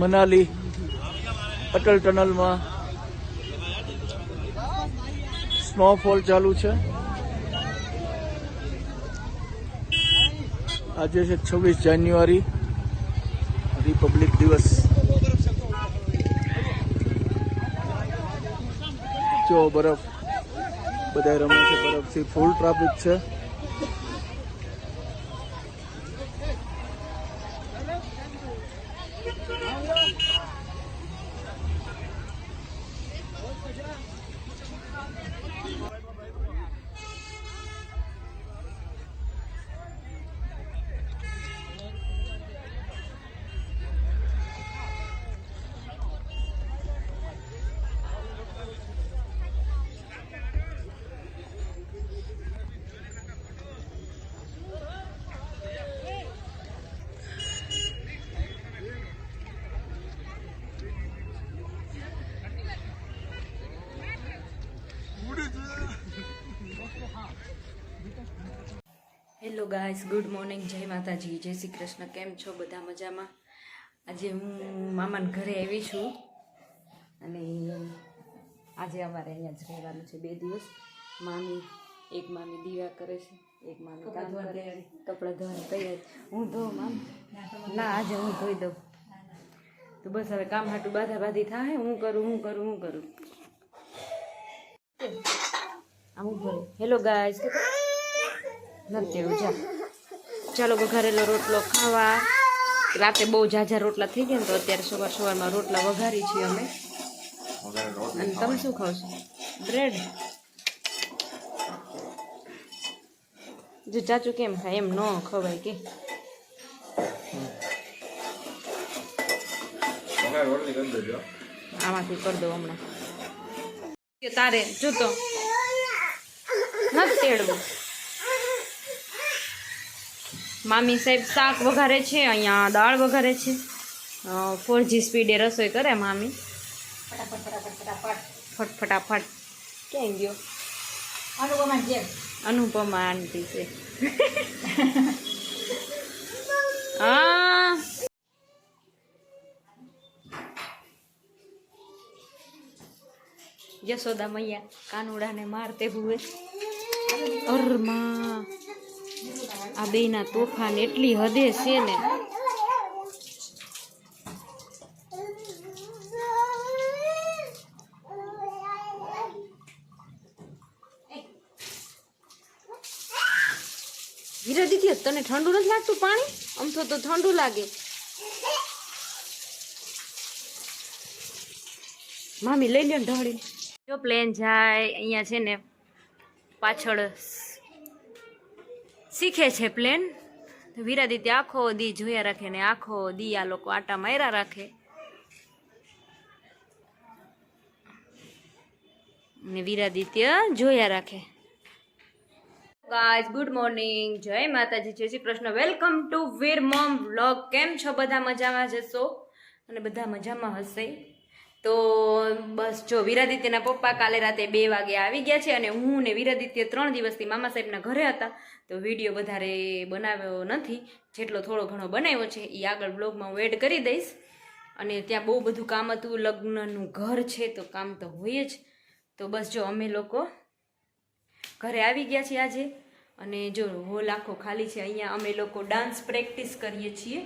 Manali, Atal ટનલમાં snowfall ચાલુ છે. આજે છે છવ્વીસ જાન્યુઆરી, રિપબ્લિક દિવસ. જો બરફ બધા રમે છે બરફથી ફૂલ ટ્રાફિક છે. હેલો ગાઈસ ગુડ મોર્નિંગ જય માતાજી જય શ્રી કૃષ્ણ કેમ છો બધા મજામાં? આજે હું મામાના ઘરે આવી છું અને આજે અમારે અહીંયા જ રહેવાનું છે બે દિવસ. મામી એક મામી દીવા કરે છે એક મામી કામ કરે કપડાં ધોવાની તૈયાર. હું ધો મામ? ના આજે હું ધોઈ દઉં. તો બસ હવે કામ હાટું બાધા બાધી થાય હું કરું હું કરું હું કરું. આમ ઊભો હેલો ગાઈસ નથી એવું જા ચાલો વઘારેલો રોટલો ખાવા. રાતે બહુ ઝાઝા રોટલા થઈ ગયા ને તો અત્યારે સવાર સવારમાં રોટલા વઘારી છીએ અમે. અને તમે શું ખાવ છો? બ્રેડ. જો ચાચું કેમ ખાય એમ ન ખવાય કે. આમાંથી કરી દો હમણાં. તારે જોતો નથી તેડવું. મામી સાહેબ શાક વઘારે છે અહીંયા દાળ વઘારે છે. ફોર જી સ્પીડે રસોઈ કરે મામી. ફટ ફટાફટ. ક્યાં ગયો? અનુપમા આંટી છે. હા. યશોદા મૈયા કાનુડાને મારતે હુએ. અરમાં આ બેના તોફાન એટલી હદે છે ને. હીરા દીદી તને ઠંડુ નથી લાગતું પાણી? આમ તો ઠંડુ લાગે. મામી લઈ લે ઢળી જો પ્લેન જાય, અહીંયા છે ને પાછળ શીખે છે પ્લેન વિરાદિત્ય આખો દી જોયા રાખે ને આખો દી આ લોકો આટા માર્યા રાખે. ને વિરાદિત્ય જોયા રાખે. ગાઈઝ ગુડ મોર્નિંગ જય માતાજી. જય Shri Krishna. Welcome to Veer mom vlog કેમ છો? બધા મજામાં જશો અને બધા મજામાં હશે? તો બસ જો વિરાદિત્યના પપ્પા કાલે રાતે બે વાગે આવી ગયા છે અને હું ને વિરાદિત્ય ત્રણ દિવસથી મામા સાહેબના ઘરે હતા. તો વીડિયો વધારે બનાવ્યો નથી. જેટલો થોડો ઘણો બનાવ્યો છે એ આગળ બ્લોગમાં હું એડ કરી દઈશ. અને ત્યાં બહુ બધું કામ હતું. લગ્નનું ઘર છે તો કામ તો હોય જ. તો બસ જો અમે લોકો ઘરે આવી ગયા છીએ આજે. અને જો હોલ આખો ખાલી છે. અહીંયા અમે લોકો ડાન્સ પ્રેક્ટિસ કરીએ છીએ.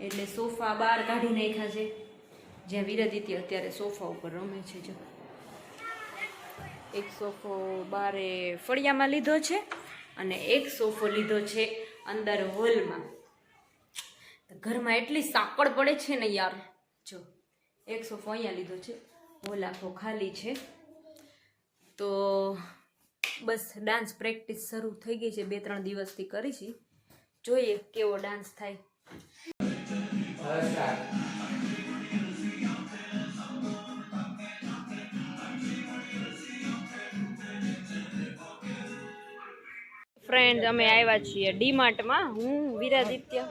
એટલે સોફા બહાર કાઢી નાખ્યા છે. જ્યાં વિરાદિત્ય અત્યારે સોફા ઉપર રમે છે, જો. એક સોફો બારે ફળિયામાં લીધો છે અને એક સોફો લીધો છે અંદર હોલમાં. ઘરમાં એટલી સાંકળ પડે છે ને યાર. જો, એક સોફો અહીંયા લીધો છે, હોલ આખો ખાલી છે. તો બસ ડાન્સ પ્રેક્ટિસ શરૂ થઈ ગઈ છે, બે ત્રણ દિવસથી કરી છે. જોઈએ કેવો ડાન્સ થાય. ફ્રેન્ડ અમે આવ્યા છીએ ડીમાર્ટમાં. હું વિરાદિત્ય.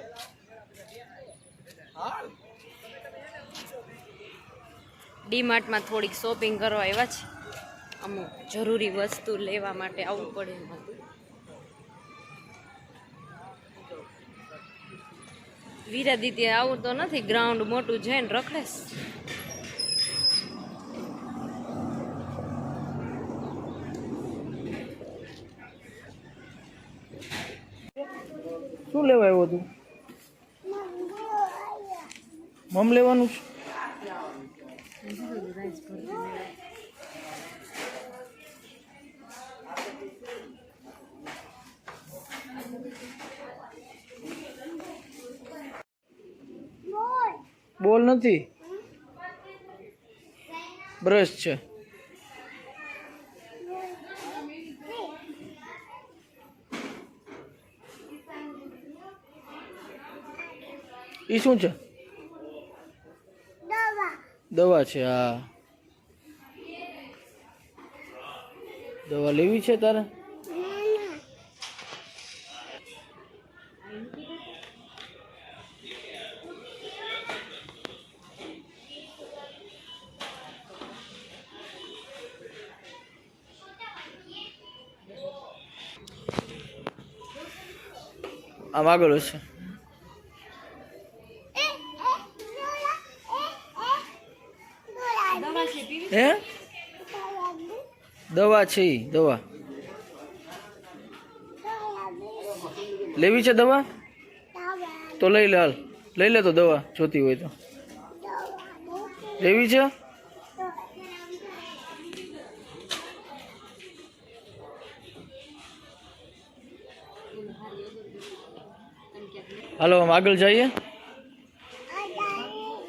ડીમાર્ટમાં થોડીક શોપિંગ કરવા આવ્યા છે. અમુક જરૂરી વસ્તુ લેવા માટે આવવું પડે વિરાદિત્ય આવું તો નથી ગ્રાઉન્ડ મોટું છે ને રખડેસ શું લેવા આવ્યો તું? મમ લેવાનું છે? બોલ નથી. બ્રશ છે. ઈ શું છે? દવા. છે હા. દવા લેવી છે તારે? આમ આગળ હશે હે? દવા છે દવા. લેવી છે દવા? તો લઈ લે હાલ. લઈ લે તો દવા જોતી હોય તો. લેવી છે? હાલો આમ આગળ જઈએ?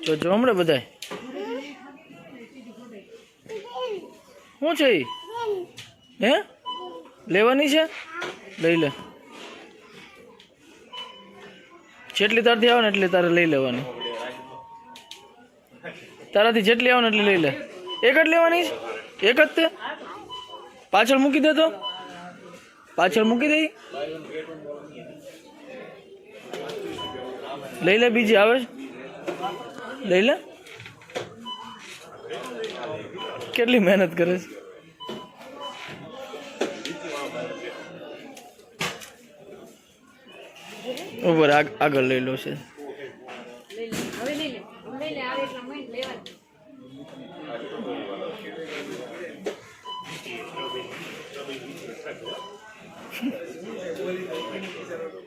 જો જો હમણાં બધાય. શું છે હે? લેવાની છે? લઈ લે. જેટલી તારથી આવે ને એટલી તારે લઈ લેવાની. તારાથી જેટલી આવે ને એટલી લઈ લે. એક જ લેવાની એક જ તે? પાછળ મૂકી દે તો? પાછળ મૂકી દઈ લઈ લે, બીજી આવે લઈ લે. કેટલી મહેનત કરે છે? ઉપર આગ- આગળ લઈ લો છે. હજી? હજી હવે લઈ લે લઈ લે આવે એટલા મહિને લેવાની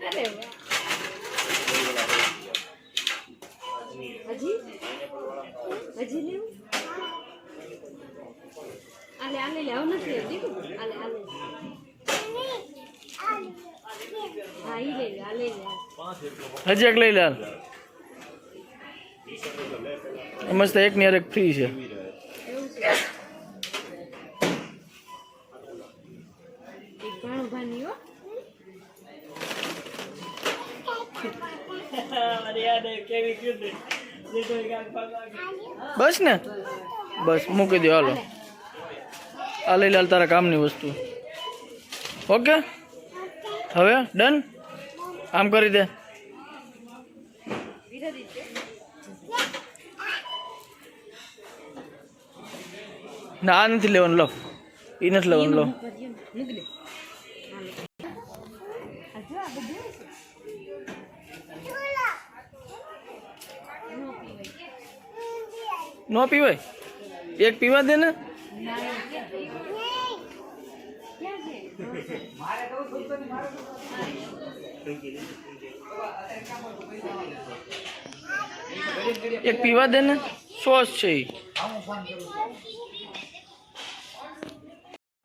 અરે વાહ હજી હજી લેવું આલે આલે નથી દીધું આલે આલે હા ઈ લઈ લે આ લે હજી એક લઈ લે. મસ્ત એક ની એક ફ્રી છે. બસ ને? બસ મૂકી દો હાલો. આ લઈ લાલ તારા કામની વસ્તુ. ઓકે? હવે, ડન? આમ કરી દે. ના, આ નથી લેવાનું લો એ નથી લેવાનું લો. નો પીવાય. એક પીવા દે ને. એક પીવા દે ને, સોસ છે.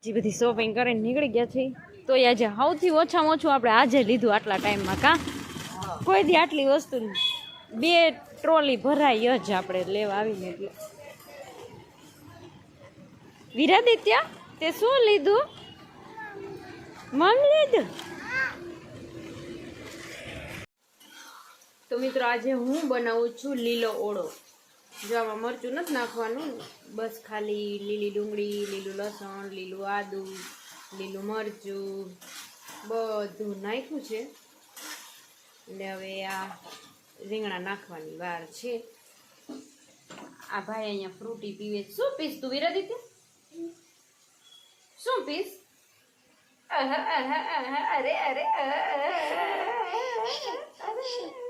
જે બધી શોપિંગ કરીને નીકળી ગયા છે, તો આજે સૌથી ઓછામાં ઓછું આપણે આજે લીધું આટલા ટાઈમમાં કા કોઈ દી આટલી વસ્તુ બે ટ્રોલી ભરાય જ આપણે લેવા આવીને એટલે વિરાદિત્ય, તે શું લીધું? મમ લીધું? તો મિત્રો, આજે હું બનાવું છું લીલો ઓળો. જો આમાં મરચું નથી નાખવાનું, બસ ખાલી લીલી ડુંગળી, લીલું લસણ, લીલું આદુ, લીલું મરચું, બધું નાખ્યું છે. એટલે હવે આ રીંગણા નાખવાની વાર છે. આ ભાઈ અહીંયા ફ્રૂટી પીવે શું પીસ તું વિરાદિત્ય? શું પીસ અરે અરે આહા, આહા, આહા.